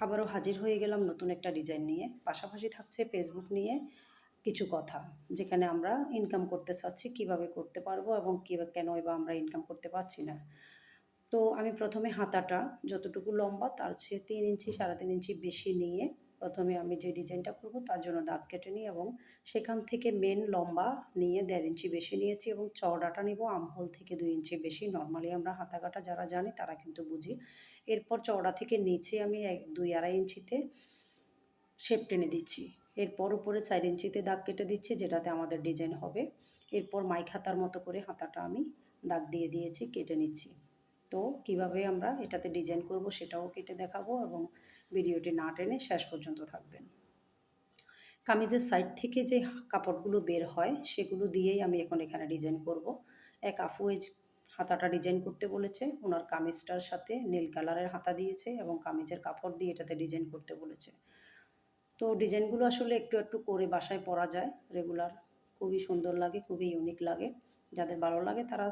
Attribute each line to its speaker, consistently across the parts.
Speaker 1: আবারও হাজির হয়ে গেলাম নতুন একটা ডিজাইন নিয়ে। পাশাপাশি থাকছে ফেসবুক নিয়ে কিছু কথা, যেখানে আমরা ইনকাম করতে চাচ্ছি, কীভাবে করতে পারব এবং কী কেন বা আমরা ইনকাম করতে পারছি না। তো আমি প্রথমে হাতাটা, যতটুকু লম্বা, তার চেয়ে তিন ইঞ্চি, সাড়ে তিন ইঞ্চি বেশি নিয়ে প্রথমে আমি যে ডিজাইনটা করব তার জন্য দাগ কেটে নিই এবং সেখান থেকে মেন লম্বা নিয়ে দেড় ইঞ্চি বেশি নিয়েছি এবং চওড়াটা নিব আমহোল থেকে দুই ইঞ্চি বেশি। নর্মালি আমরা হাতা কাটা যারা জানি তারা কিন্তু বুঝি। এরপর চওড়া থেকে নিচে আমি এক, দুই আড়াই ইঞ্চিতে শেপ টেনে দিচ্ছি। এরপর উপরে চার ইঞ্চিতে দাগ কেটে দিচ্ছি যেটাতে আমাদের ডিজাইন হবে। এরপর মাইক হাতার মতো করে হাতাটা আমি দাগ দিয়ে দিয়েছি, কেটে নিচ্ছি। তো কীভাবে আমরা এটাতে ডিজাইন করব সেটাও কেটে দেখাবো এবং ভিডিওটি না টেনে শেষ পর্যন্ত থাকবেন। কামিজের সাইড থেকে যে কাপড়গুলো বের হয়, সেগুলো দিয়েই আমি এখন এখানে ডিজাইন করব। এক আফু এজ হাতাটা ডিজাইন করতে বলেছে, ওনার কামিজটার সাথে নীল কালারের হাতা দিয়েছে এবং কামিজের কাপড় দিয়ে এটাতে ডিজাইন করতে বলেছে। তো ডিজাইনগুলো আসলে একটু একটু করে বাসায় পরা যায় রেগুলার খুবই সুন্দর লাগে, খুবই ইউনিক লাগে। যাদের ভালো লাগে তারা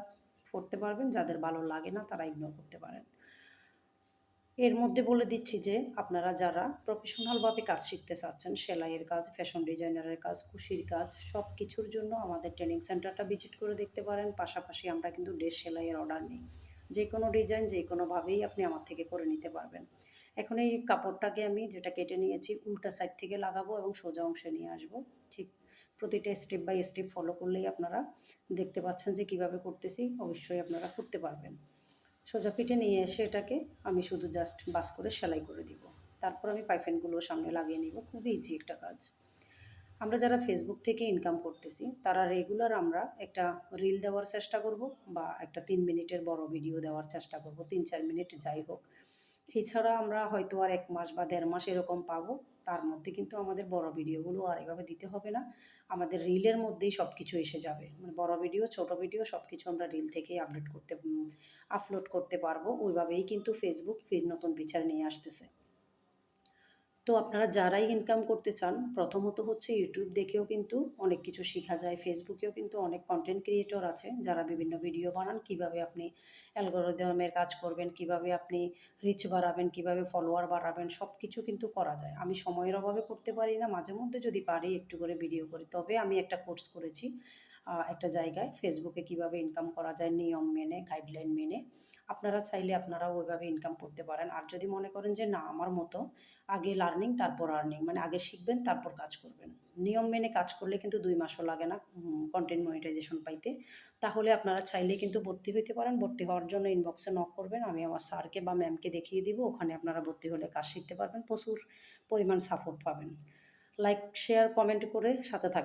Speaker 1: পড়তে পারবেন, যাদের ভালো লাগে না তারা ইগনোর করতে পারেন। এর মধ্যে বলে দিচ্ছি যে, আপনারা যারা প্রফেশনালভাবে কাজ শিখতে চাচ্ছেন, সেলাইয়ের কাজ ফ্যাশন ডিজাইনারের কাজ, কুশির কাজ সব কিছুর জন্য আমাদের ট্রেনিং সেন্টারটা ভিজিট করে দেখতে পারেন। পাশাপাশি আমরা কিন্তু ড্রেস সেলাইয়ের অর্ডার নিই। যে কোনো ডিজাইন যে কোনোভাবেই আপনি আমার থেকে করে নিতে পারবেন। এখন এই কাপড়টাকে আমি যেটা কেটে নিয়েছি, উল্টা সাইড থেকে লাগাবো এবং সোজা অংশে নিয়ে আসব। ঠিক প্রতিটা স্টেপ বাই স্টেপ ফলো করলেই আপনারা দেখতে পাচ্ছেন যে কীভাবে করতেছি, অবশ্যই আপনারা করতে পারবেন। সোজা পিঠে নিয়ে এসে এটাকে আমি শুধু জাস্ট বাস করে সেলাই করে দিব। তারপর আমি পাইফেনগুলো সামনে লাগিয়ে নিব খুবই ইজি একটা কাজ। আমরা যারা ফেসবুক থেকে ইনকাম করতেছি, তারা রেগুলার আমরা একটা রিল দেওয়ার চেষ্টা করব বা একটা তিন মিনিটের বড় ভিডিও দেওয়ার চেষ্টা করব, তিন চার মিনিট যাই হোক। এছাড়া আমরা হয়তো আর এক মাস বা দেড় মাস এরকম পাবো। তার মধ্যে কিন্তু আমাদের বড় ভিডিওগুলো আর এভাবে দিতে হবে না। আমাদের রিলের মধ্যেই সব কিছু এসে যাবে। মানে বড় ভিডিও ছোট ভিডিও সব কিছু আমরা রিল থেকেই আপডেট করতে আপলোড করতে পারব। ওইভাবেই কিন্তু ফেসবুক ফির নতুন ফিচার নিয়ে আসতেছে। তো আপনারা যারাই ইনকাম করতে চান, প্রথমত হচ্ছে ইউটিউব দেখেও কিন্তু অনেক কিছু শেখা যায়। ফেসবুকেও কিন্তু অনেক কন্টেন্ট ক্রিয়েটর আছে, যারা বিভিন্ন ভিডিও বানান, কীভাবে আপনি অ্যালগোরিদমের কাজ করবেন, কীভাবে আপনি রিচ বাড়াবেন, কীভাবে ফলোয়ার বাড়াবেন সব কিছু কিন্তু করা যায়। আমি সময়ের অভাবে করতে পারি না, মাঝে মধ্যে যদি পারি, একটু করে ভিডিও করি। তবে আমি একটা কোর্স করেছি একটা জায়গায় ফেসবুকে কীভাবে ইনকাম করা যায়, নিয়ম মেনে গাইডলাইন মেনে, আপনারা চাইলে আপনারাও ওইভাবে ইনকাম করতে পারেন। আর যদি মনে করেন যে, না, আমার মতো, আগে লার্নিং তারপর আর্নিং মানে আগে শিখবেন, তারপর কাজ করবেন। নিয়ম মেনে কাজ করলে কিন্তু দুই মাসও লাগে না কন্টেন্ট মনিটাইজেশন পাইতে। তাহলে আপনারা চাইলে কিন্তু ভর্তি হইতে পারেন। ভর্তি হওয়ার জন্য ইনবক্সে নক করবেন। আমি আমার স্যারকে বা ম্যামকে দেখিয়ে দিব, ওখানে আপনারা ভর্তি হলে কাজ শিখতে পারবেন। প্রচুর পরিমাণ সাপোর্ট পাবেন। লাইক শেয়ার কমেন্ট করে সাথে থাকবেন